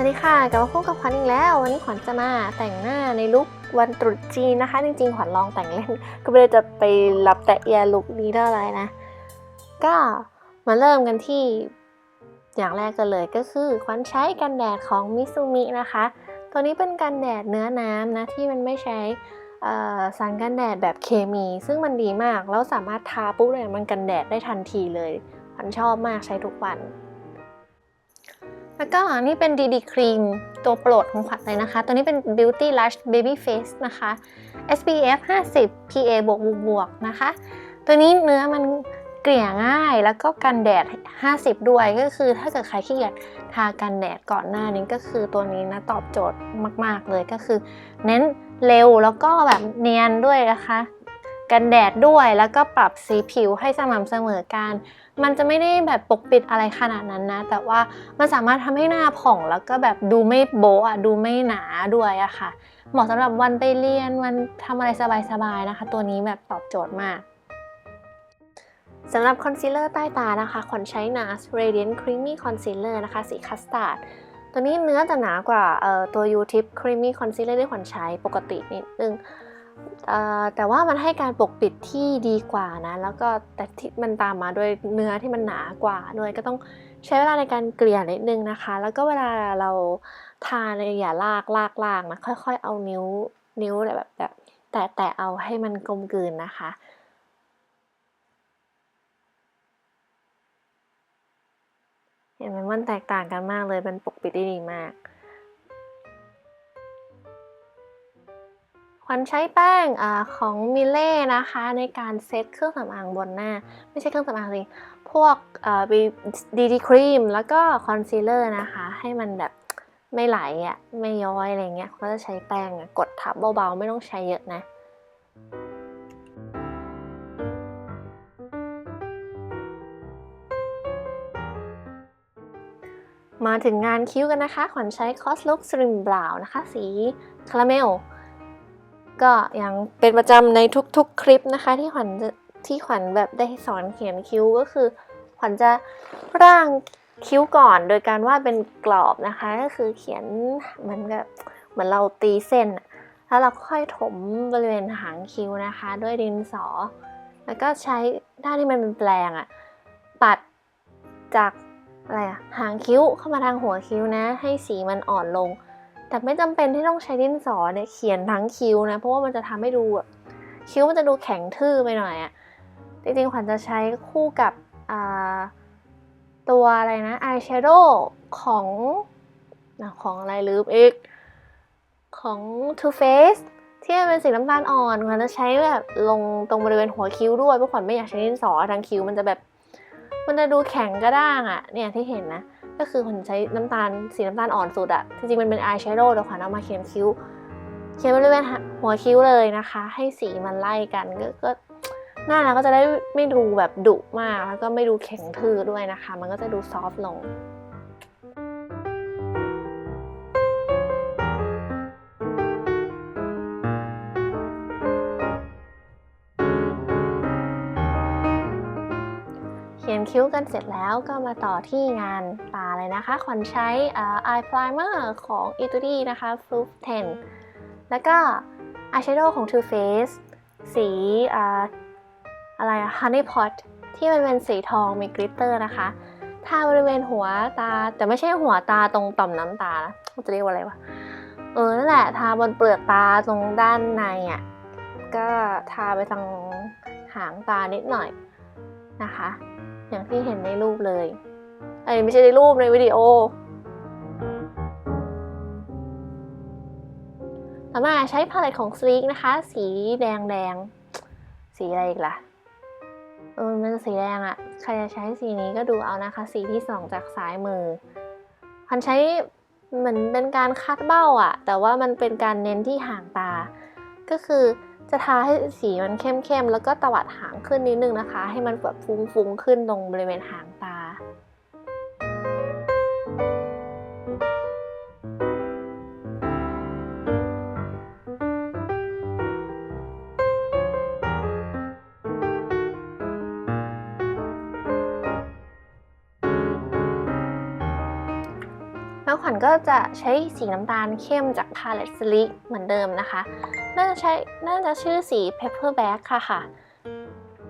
วัสดีค่ะกลับมาพบกับขวัญอีกแล้ว วันนี้ขวัญจะมาแต่งหน้าในลุควันตรุษจีนนะคะ จริงๆ ขวัญลองแต่งเล่น ก็ไม่ได้จะไปรับแต่เอียลุคนี้ได้อะไรนะ ก็มาเริ่มกันที่อย่างแรกกันเลยก็คือขวัญใช้กันแดดของมิซูมินะคะ ตัวนี้เป็นกันแดดเนื้อน้ำนะ ที่มันไม่ใช่สารกันแดดแบบเคมี ซึ่งมันดีมากแล้วสามารถทาปุ๊บเลยมันกันแดดได้ทันทีเลยขวัญชอบมากใช้ทุกวัน แล้วก็นี่เป็น DD ครีมตัวโปรดของขวัญเลยนะคะ ตัวนี้เป็น Beauty Lush Baby Face นะคะ SPF 50 PA บวกบวกนะคะ ตัวนี้เนื้อมันเกลี่ยง่ายแล้วก็กันแดด 50 ด้วยก็คือถ้าเกิดใครขี้เกียจทากันแดดก่อนหน้านี้ก็คือตัวนี้นะตอบโจทย์มาก ๆ เลยก็คือ เน้นเร็วแล้วก็แบบเนียนด้วยนะคะ กันแดดด้วย แล้วก็ปรับสีผิวให้สม่ำเสมอกัน มันจะไม่ได้แบบปกปิดอะไรขนาดนั้นนะ แต่ว่ามันสามารถทำให้หน้าผ่องแล้วก็แบบดูไม่โบะอะดูไม่หนาด้วยอะค่ะ เหมาะสำหรับวันไปเรียนวันทำอะไรสบายๆนะคะ ตัวนี้แบบตอบโจทย์มากสำหรับคอนซีลเลอร์ใต้ตานะคะขวัญใช้ NARS Radiant Creamy Concealer นะคะ สีคัสตาร์ด ตัวนี้เนื้อจะหนากว่าออตัว U-Tip Creamy Concealer ที่ขวัญใช้ปกตินิดนึง แต่ว่ามันให้การปกปิดที่ดีกว่านะ แล้วก็แต่ที่มันตามมาด้วยเนื้อที่มันหนากว่าด้วยก็ต้องใช้เวลาในการเกลี่ยนิดนึงนะคะ แล้วก็เวลาเราทาเนี่ยอย่าลากลากลากนะค่อย ๆ เอานิ้วนิ้วแบบแบบแตะแตะเอาให้มันกลมกลืนนะคะเห็นไหมมันแตกต่างกันมากเลยมันปกปิดได้ดีมาก ขวัญใช้แป้งอาของมิเล่นะคะในการเซตเครื่องสำอางบนหน้า ไม่ใช่เครื่องสำอางสิพวกดีดีครีมแล้วก็คอนซีลเลอร์นะคะ ให้มันแบบไม่ไหลอะไม่ย้อยอะไรเงี้ยก็จะใช้แป้งอะกดทับเบาๆ ไม่ต้องใช้เยอะนะมาถึงงานคิ้วกันนะคะ ขวัญใช้ Cos Look Slim Brow นะคะ สีคาราเมล ก็ยังเป็นประจำในทุกๆคลิปนะคะ ที่ขวัญที่ขวัญแบบได้สอนเขียนคิ้วก็คือ ขวัญจะร่างคิ้วก่อนโดยการวาดเป็นกรอบนะคะ ก็คือเขียนเหมือนกับเหมือนเราตีเส้น แล้วเราค่อยถมบริเวณหางคิ้วนะคะ ด้วยดินสอ แล้วก็ใช้ด้านที่มันเป็นแปลงอะปัดจากอะไรอะหางคิ้วเข้ามาทางหัวคิ้วนะ ให้สีมันอ่อนลง แต่ไม่จำเป็นที่ต้องใช้ดินสอเนี่ยเขียนทั้งคิ้วนะ เพราะว่ามันจะทำให้ดูแบบคิ้วมันจะดูแข็งทื่อไปหน่อยอะจริงๆ ขวัญจะใช้คู่กับตัวอะไรนะอายแชโดว์ของของอะไรลืมอีก ของ Too Faced ที่เป็นสีน้ำตาลอ่อนขวัญจะใช้แบบลงตรงบริเวณหัวคิ้วด้วยเพราะขวัญไม่อยากใช้ดินสอทางคิ้วมันจะแบบ มันจะดูแข็งกระด้างอะเนี่ยที่เห็นนะ ก็คือขวัญใช้น้ำตาลสีน้ำตาลอ่อนสุดอะจริงๆมันเป็นอายแชโดว์แต่ขวัญเอามาเขียนคิ้ว เขียนบริเวณหัวคิ้วเลยนะคะ ให้สีมันไล่กันก็ก็หน้าเราก็จะได้ไม่ดูแบบดุมากแล้วก็ไม่ดูแข็งทื่อด้วยนะคะ มันก็จะดูซอฟต์ลง ขียนคิ้วกันเสร็จแล้วก็มาต่อที่งานตาเลยนะคะ ขวัญใช้ eye primer ของ e t u d i นะคะ f l u f 10 แล้วก็ eyeshadow ของ Too Faced สีอะไรอะ Honey Pot ที่มันเป็นสีทองมีกริตเตอร์นะคะ ทาบริเวณหัวตา แต่ไม่ใช่หัวตาตรงต่อมน้ำตานะจะเรียกว่าอะไรวะ เออ นั่นแหละ ทาบนเปลือกตาตรงด้านในอะ่ะ ก็ทาไปทางหางตานิดหน่อยนะคะ อย่างที่เห็นในรูปเลยเอ้ยไม่ใช่ในรูปในวิดีโอต่อมาใช้พาเลตของ Sleek นะคะ สีแดงแดงสีอะไรอีกล่ะเออมันสีแดงอะ่ะ ใครจะใช้สีนี้ก็ดูเอานะคะ สีที่สองจากซ้ายมือพันใช้เหมือนเป็นการคัดเบ้าอะ่ะ แต่ว่ามันเป็นการเน้นที่หางตา ก็คือจะทาให้สีมันเข้มๆ แล้วก็ตวัดหางขึ้นนิดนึงนะคะ ให้มันแบบฟุ้งๆ ขึ้นตรงบริเวณหางตา แล้วขวัญก็จะใช้สีน้ำตาลเข้มจาก Palette Sleek เหมือนเดิมนะคะ น่าจะใช้น่าจะชื่อสี Pepper b a c k ค่ะค่ะ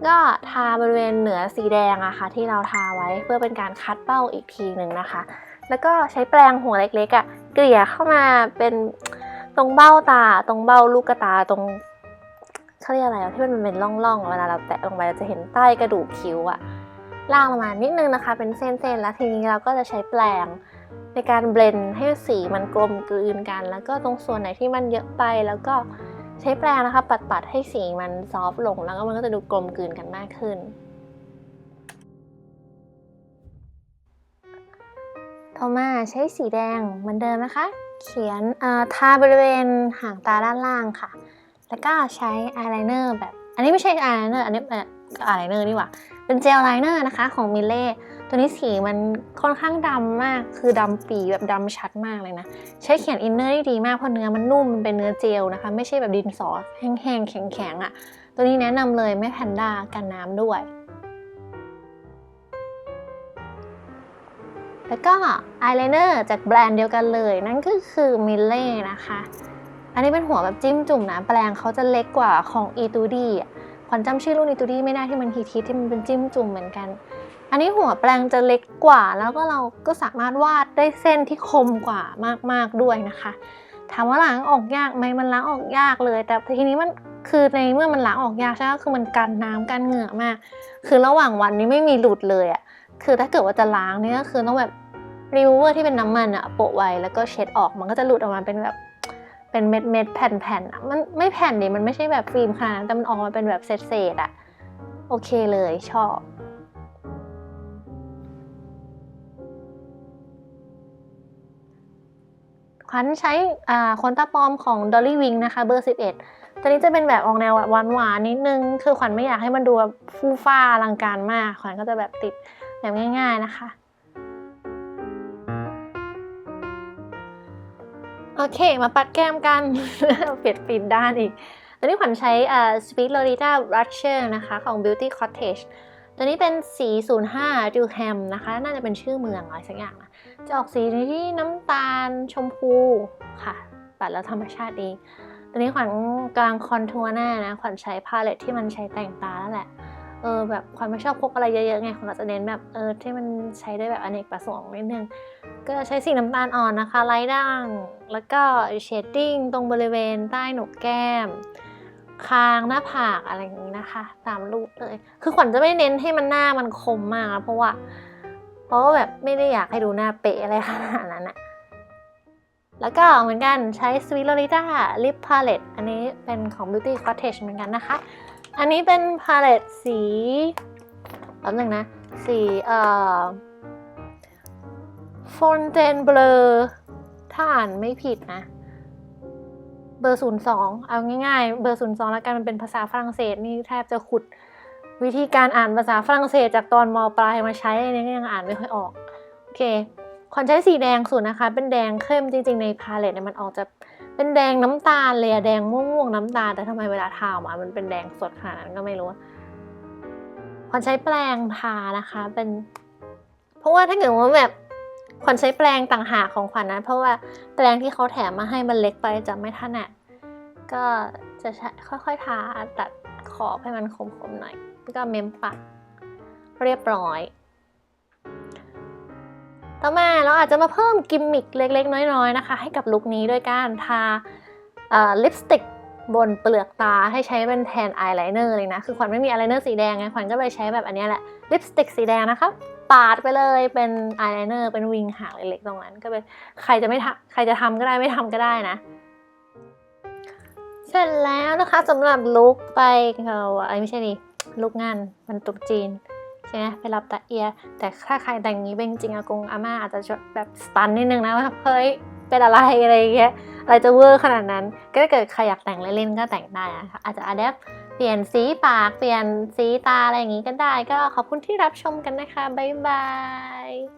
ก็ทาบริเวณเหนือสีแดงอะค่ะที่เราทาไว้เพื่อเป็นการคัดเป้าอีกทีหนึ่งนะคะ แล้วก็ใช้แปรงหัวเล็กๆอะเกลี่ยเข้ามาเป็นตรงเบ้าตาตรงเบ้าลูกตาตรงเขาเรียกอะไรที่มันเป็นร่องๆเวลาเราแตะลงไปเราจะเห็นใต้กระดูกคิ้วอะล่างลงมานิดนึงนะคะ เป็นเส้นๆแล้วทีนี้เราก็จะใช้แปรง ในการเบลนให้สีมันกลมกลืนกัน แล้วก็ตรงส่วนไหนที่มันเยอะไปแล้วก็ใช้แปรงนะคะ ปัดๆให้สีมันซอฟต์ลงแล้วก็มันก็จะดูกลมกลืนกันมากขึ้น ต่อมาใช้สีแดงเหมือนเดิมนะคะ เขียนทาบริเวณหางตาด้านล่างค่ะ แล้วก็ใช้อายไลเนอร์แบบ อันนี้ไม่ใช่อายไลเนอร์อันนี้เอ่ออายไลเนอร์นี่หว่า เป็นเจลไลเนอร์นะคะของมิเล่ ตัวนี้สีมันค่อนข้างดำมาก คือดำปีแบบดำชัดมากเลยนะ ใช้เขียนอินเนอร์ได้ดีมากเพราะเนื้อมันนุ่มมันเป็นเนื้อเจลนะคะ ไม่ใช่แบบดินสอแห้งๆ แข็งๆอะ่ะ ตัวนี้แนะนำเลยไม่แพนด้ากันน้ำด้วย แล้วก็อายไลเนอร์จากแบรนด์เดียวกันเลย นั่นก็คือมิลเล่นะคะ อันนี้เป็นหัวแบบจิ้มจุ่มนะ แปลงเขาจะเล็กกว่าของ e 2 d อะขวัญจำชื่อรุ่น e 2 d ไม่ได้ที่มันฮิตๆที่มันเป็นจิ้มจุ่มเหมือนกัน อันนี้หัวแปลงจะเล็กกว่า แล้วก็เราก็สามารถวาดได้เส้นที่คมกว่ามากๆด้วยนะคะ ถามว่าล้างออกยากไหมมันล้างออกยากเลย แต่ทีนี้มันคือในเมื่อมันล้างออกยากใช่ไหมคือมันกันน้ำกันเหงื่อมาก คือระหว่างวันนี้ไม่มีหลุดเลยอะ่ะคือถ้าเกิดว่าจะล้างเนี่ยก็คือต้องแบบรีมูเวอร์ที่เป็นน้ำมันอะโปะไว้แล้วก็เช็ดออกมันก็จะหลุดออกมาเป็นแบบเป็นเม็ดเม็ดแผ่นแผ่นๆอะมันไม่แผ่นดิมันไม่ใช่แบบฟิล์มขนาดนั้นแต่มันออกมาเป็นแบบเศษเศษๆอะโอเคเลยชอบ ขวัญใช้อ่าขนตาปลอมของ Dolly Wing นะคะเบอร์ 11 ตัวนี้จะเป็นแบบออกแนวหวานหวานนิดนึง คือขวัญไม่อยากให้มันดูฟูฟ้าอลังการมาก ขวัญก็จะแบบติดแบบง่าย ๆนะคะ โอเค มาปัดแก้มกัน เปลี่ยนปิดด้านอีกตัวนี้ขวัญใช้อ่า Sweet Lolita Blusher นะคะ ของ Beauty Cottage ตัวนี้เป็นสี05 d u h a m นะคะ น่าจะเป็นชื่อเมืองอะไรสักอย่างนะจะออกสีที่น้ำตาลชมพูค่ะปัดแล้วธรรมชาติดีตอนนี้ขวัญกลังคอนทัวร์หน้านะ ขวัญใช้พาเลตที่มันใช้แต่งตาแล้วแหละ เออแบบขวัญไม่ชอบพกอะไรเยอะๆไงขวัญก็จะเน้นแบบเออที่มันใช้ได้แบบอเนกประสงค์นิดนึง ก็ใช้สีน้ำตาลอ่อนนะคะไล่ด่าง แล้วก็เชดดิ้งตรงบริเวณใต้หนกแก้ม คางหน้าผากอะไรอย่างนี้นะคะ ตามรูปเลย คือขวัญจะไม่เน้นให้มันหน้ามันคมมากนะเพราะว่า เพราะว่าแบบไม่ได้อยากให้ดูหน้าเป๊ะอะไรขนาดนั้นอะแล้วก็เหมือนกันใช้ Sweet Lolita Lip Palette อันนี้เป็นของ Beauty Cottage เหมือนกันนะคะ อันนี้เป็นพาเลตสีแป๊บนึงนะ สีเอ่อ Fontainebleau ถ้าอ่านไม่ผิดนะ เบอร์ 02 เอาง่ายๆ เบอร์ 02 แล้วกันมันเป็นภาษาฝรั่งเศสนี่แทบจะขุดวิธีการอ่านภาษาฝรั่งเศสจากตอนมปลายมาใช้อันนี้ก็ยังอ่านไม่ค่อยออกโอเคขวัญใช้สีแดงสุดนะคะ เป็นแดงเข้มจริง ๆ ในพาเลตเนี่ยมันออกจะเป็นแดงน้ำตาลเลยอะแดงม่วงๆน้ำตาลแต่ทำไมเวลาทาออกมามันเป็นแดงสดขนาดนั้นก็ไม่รู้ขวัญใช้แปรงทานะคะเป็น เพราะว่าถ้าเกิดว่าแบบ ขวัญใช้แปรงต่างหากของขวัญนะเพราะว่าแปรงที่เขาแถมมาให้มันเล็กไปจะไม่ถนัดก็จะใช้ค่อยๆทาตัดขอบให้มันคมๆหน่อยแล้วก็เมมปัดเรียบร้อย ต่อมาเราอาจจะมาเพิ่มกิมมิคเล็กๆ น้อยๆนะคะ ให้กับลุคนี้ด้วยการทาลิปสติกบนเปลือกตาให้ใช้เป็นแทนอายไลเนอร์เลยนะ คือขวัญไม่มีอายไลเนอร์สีแดงไงขวัญก็เลยใช้แบบอันนี้แหละลิปสติกสีแดงนะคะ ปาดไปเลยเป็นอายไลเนอร์เป็นวิงหางเล็กๆตรงนั้น ก็เป็นใครจะไม่ทำใครจะทำก็ได้ไม่ทำก็ได้นะ เสร็จแล้วนะคะสำหรับลุคไปเขาไอ้ไม่ใช่ดิลุคงานมันตรุษจีนใช่ไหมไปรับตาเอีย แต่ถ้าใครแต่งนี้เป็นจริงอากงอาม่าอาจจะแบบสตันนิดนึงนะว่าเฮ้ยเป็นอะไรอะไรเงี้ยอะไรจะเวอร์ขนาดนั้น ก็ถ้าเกิดใครอยากแต่งเล่นๆก็แต่งได้นะคะอาจจะอาจจะ เปลี่ยนสีปากเปลี่ยนสีตาอะไรอย่างนี้ก็ได้ ก็ขอบคุณที่รับชมกันนะคะ บ๊ายบาย